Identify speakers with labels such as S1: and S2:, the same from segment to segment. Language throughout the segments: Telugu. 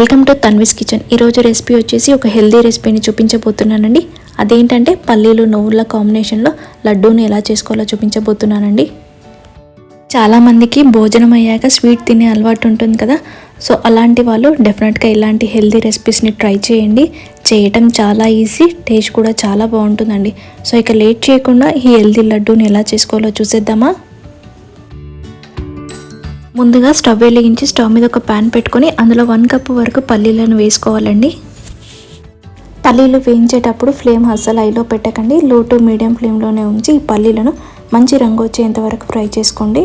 S1: Welcome to Tanvi's kitchen. ఈరోజు రెసిపీ వచ్చేసి ఒక హెల్దీ రెసిపీని చూపించబోతున్నానండి. అదేంటంటే పల్లీలు నువ్వుల కాంబినేషన్లో లడ్డూని ఎలా చేసుకోవాలో చూపించబోతున్నానండి. చాలామందికి భోజనం అయ్యాక స్వీట్ తినే అలవాటు ఉంటుంది కదా. సో అలాంటి వాళ్ళు డెఫినెట్గా ఇలాంటి హెల్దీ రెసిపీస్ని ట్రై చేయండి. చేయటం చాలా ఈజీ టేస్ట్ కూడా చాలా బాగుంటుందండి. సో ఇక లేట్ చేయకుండా ఈ హెల్దీ లడ్డూని ఎలా చేసుకోవాలో చూసేద్దామా? ముందుగా స్టవ్ వెలిగించి స్టవ్ మీద ఒక ప్యాన్ పెట్టుకొని అందులో వన్ కప్ వరకు పల్లీలను వేసుకోవాలండి. పల్లీలు వేయించేటప్పుడు ఫ్లేమ్ అస్సలు ఐలో పెట్టకండి. లో టు మీడియం ఫ్లేమ్లోనే ఉంచి ఈ పల్లీలను మంచి రంగు వచ్చేంత వరకు ఫ్రై చేసుకోండి.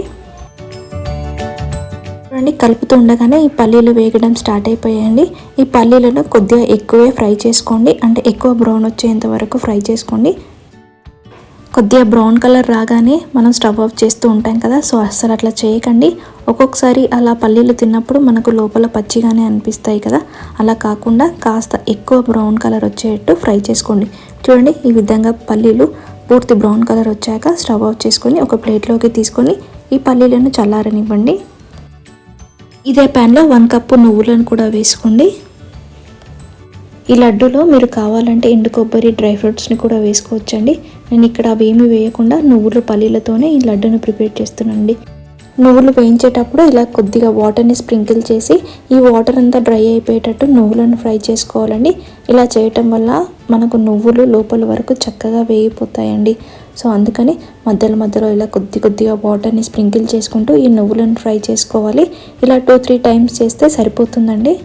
S1: చూడండి కలుపుతూ ఉండగానే ఈ పల్లీలు వేగడం స్టార్ట్ అయిపోయాయండి. ఈ పల్లీలను కొద్దిగా ఎక్కువే ఫ్రై చేసుకోండి. అంటే ఎక్కువ బ్రౌన్ వచ్చేంత వరకు ఫ్రై చేసుకోండి. కొద్దిగా బ్రౌన్ కలర్ రాగానే మనం స్టవ్ ఆఫ్ చేస్తూ ఉంటాం కదా సో అస్సలు అట్లా చేయకండి. ఒక్కొక్కసారి అలా పల్లీలు తిన్నప్పుడు మనకు లోపల పచ్చిగానే అనిపిస్తాయి కదా. అలా కాకుండా కాస్త ఎక్కువ బ్రౌన్ కలర్ వచ్చేటట్టు ఫ్రై చేసుకోండి. చూడండి ఈ విధంగా పల్లీలు పూర్తి బ్రౌన్ కలర్ వచ్చాక స్టవ్ ఆఫ్ చేసుకొని ఒక ప్లేట్లోకి తీసుకొని ఈ పల్లీలను చల్లారనివ్వండి. ఇదే ప్యాన్లో వన్ కప్పు నువ్వులను కూడా వేసుకోండి. ఈ లడ్డూలో మీరు కావాలంటే ఎండు కొబ్బరి డ్రై ఫ్రూట్స్ని కూడా వేసుకోవచ్చండి. నేను ఇక్కడ అవి ఏమి వేయకుండా నువ్వులు పల్లీలతోనే ఈ లడ్డూను ప్రిపేర్ చేస్తున్నానండి. నువ్వులు వేయించేటప్పుడు ఇలా కొద్దిగా వాటర్ని స్ప్రింకిల్ చేసి ఈ వాటర్ అంతా డ్రై అయిపోయేటట్టు నువ్వులను ఫ్రై చేసుకోవాలండి. ఇలా చేయటం వల్ల మనకు నువ్వులు లోపల వరకు చక్కగా వేగిపోతాయండి. సో అందుకని మధ్యలో మధ్యలో ఇలా కొద్ది కొద్దిగా వాటర్ని స్ప్రింకిల్ చేసుకుంటూ ఈ నువ్వులను ఫ్రై చేసుకోవాలి. ఇలా టూ త్రీ టైమ్స్ చేస్తే సరిపోతుందండి.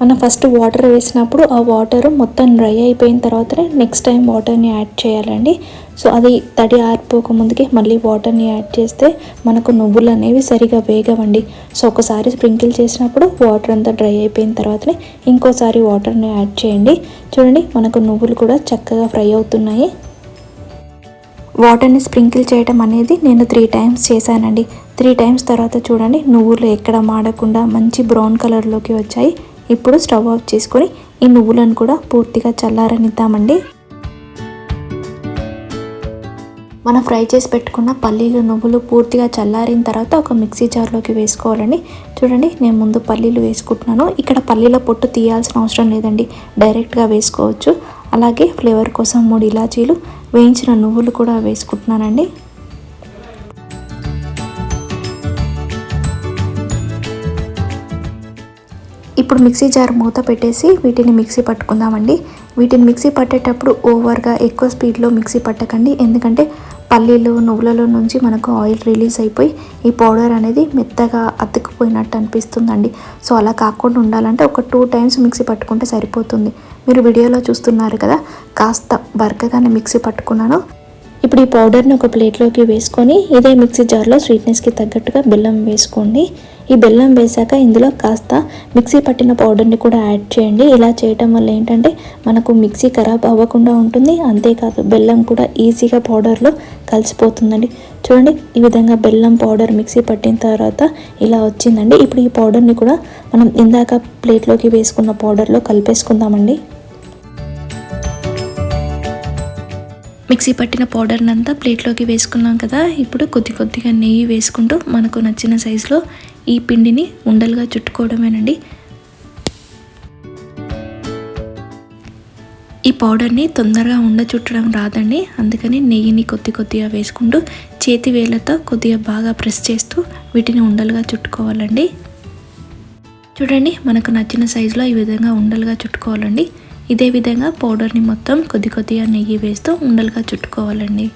S1: మనం ఫస్ట్ వాటర్ వేసినప్పుడు ఆ వాటర్ మొత్తం డ్రై అయిపోయిన తర్వాతనే నెక్స్ట్ టైం వాటర్ని యాడ్ చేయాలండి. సో అది తడి ఆరిపోక ముందుకే మళ్ళీ వాటర్ని యాడ్ చేస్తే మనకు నువ్వులు అనేవి సరిగా వేగవండి. సో ఒకసారి స్ప్రింకిల్ చేసినప్పుడు వాటర్ అంతా డ్రై అయిపోయిన తర్వాతనే ఇంకోసారి వాటర్ని యాడ్ చేయండి. చూడండి మనకు నువ్వులు కూడా చక్కగా ఫ్రై అవుతున్నాయి. వాటర్ని స్ప్రింకిల్ చేయడం అనేది నేను త్రీ టైమ్స్ చేశానండి. త్రీ టైమ్స్ తర్వాత చూడండి నువ్వులు ఎక్కడ మాడకుండా మంచి బ్రౌన్ కలర్లోకి వచ్చాయి. ఇప్పుడు స్టవ్ ఆఫ్ చేసుకొని ఈ నువ్వులను కూడా పూర్తిగా చల్లారనిద్దామండి. మనం ఫ్రై చేసి పెట్టుకున్న పల్లీలు నువ్వులు పూర్తిగా చల్లారిన తర్వాత ఒక మిక్సీ జార్లోకి వేసుకోవాలండి. చూడండి నేను ముందు పల్లీలు వేసుకుంటున్నాను. ఇక్కడ పల్లీల పొట్టు తీయాల్సిన అవసరం లేదండి. డైరెక్ట్గా వేసుకోవచ్చు. అలాగే ఫ్లేవర్ కోసం మూడు ఇలాచీలు వేయించిన నువ్వులు కూడా వేసుకుంటున్నానండి. ఇప్పుడు మిక్సీ జార్ మూత పెట్టేసి వీటిని మిక్సీ పట్టుకుందామండి. వీటిని మిక్సీ పట్టేటప్పుడు ఓవర్గా ఎక్కువ స్పీడ్లో మిక్సీ పట్టకండి. ఎందుకంటే పల్లీలు నువ్వులలో నుంచి మనకు ఆయిల్ రిలీజ్ అయిపోయి ఈ పౌడర్ అనేది మెత్తగా అతుక్కుపోయినట్టు అనిపిస్తుందండి. సో అలా కాకుండా ఉండాలంటే ఒక టూ టైమ్స్ మిక్సీ పట్టుకుంటే సరిపోతుంది. మీరు వీడియోలో చూస్తున్నారు కదా కాస్త బరకగానే మిక్సీ పట్టుకున్నాను. ఇప్పుడు ఈ పౌడర్ని ఒక ప్లేట్లోకి వేసుకొని ఇదే మిక్సీ జార్లో స్వీట్నెస్కి తగ్గట్టుగా బెల్లం వేసుకోండి. ఈ బెల్లం వేసాక ఇందులో కాస్త మిక్సీ పట్టిన పౌడర్ని కూడా యాడ్ చేయండి. ఇలా చేయటం వల్ల ఏంటంటే మనకు మిక్సీ ఖరాబ్ అవ్వకుండా ఉంటుంది. అంతేకాదు బెల్లం కూడా ఈజీగా పౌడర్లో కలిసిపోతుందండి. చూడండి ఈ విధంగా బెల్లం పౌడర్ మిక్సీ పట్టిన తర్వాత ఇలా వచ్చిందండి. ఇప్పుడు ఈ పౌడర్ని కూడా మనం ఇందాక ప్లేట్లోకి వేసుకున్న పౌడర్లో కలిపేసుకుందామండి. మిక్సీ పట్టిన పౌడర్ని అంతా ప్లేట్లోకి వేసుకున్నాం కదా. ఇప్పుడు కొద్ది కొద్దిగా నెయ్యి వేసుకుంటూ మనకు నచ్చిన సైజులో ఈ పిండిని ఉండలుగా చుట్టుకోవడమేనండి. ఈ పౌడర్ని తొందరగా ఉండ చుట్టడం రాదండి. అందుకని నెయ్యిని కొద్ది కొద్దిగా వేసుకుంటూ చేతి వేళ్ళతో కొద్దిగా బాగా ప్రెస్ చేస్తూ వీటిని ఉండలుగా చుట్టుకోవాలండి. చూడండి మనకు నచ్చిన సైజులో ఈ విధంగా ఉండలుగా చుట్టుకోవాలండి. ఇదే విధంగా పౌడర్ని మొత్తం కొద్ది కొద్దిగా నెయ్యి వేస్తూ ఉండలుగా చుట్టుకోవాలండి.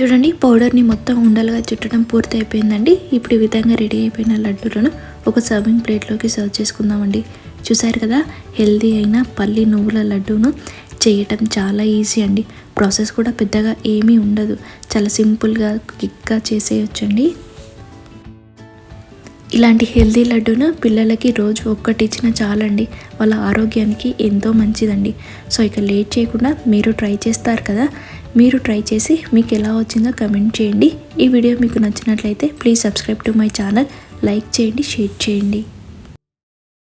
S1: చూడండి పౌడర్ని మొత్తం ఉండలుగా చుట్టడం పూర్తి అయిపోయిందండి ఇప్పుడు ఈ విధంగా రెడీ అయిపోయిన లడ్డూలను ఒక సర్వింగ్ ప్లేట్లోకి సర్వ్ చేసుకుందామండి. చూసారు కదా హెల్దీ అయిన పల్లి నువ్వుల లడ్డూను చేయటం చాలా ఈజీ అండి. ప్రాసెస్ కూడా పెద్దగా ఏమీ ఉండదు. చాలా సింపుల్గా క్విక్గా చేసేయచ్చండి. ఇలాంటి హెల్దీ లడ్డూను పిల్లలకి రోజు ఒక్కటి ఇచ్చిన చాలండి. వాళ్ళ ఆరోగ్యానికి ఎంతో మంచిదండి. సో ఇక లేట్ చేయకుండా మీరు ట్రై చేస్తారు కదా? మీరు ట్రై చేసి మీకు ఎలా వచ్చిందో కమెంట్ చేయండి. ఈ వీడియో మీకు నచ్చినట్లయితే please subscribe to my channel. Like చేయండి షేర్ చేయండి.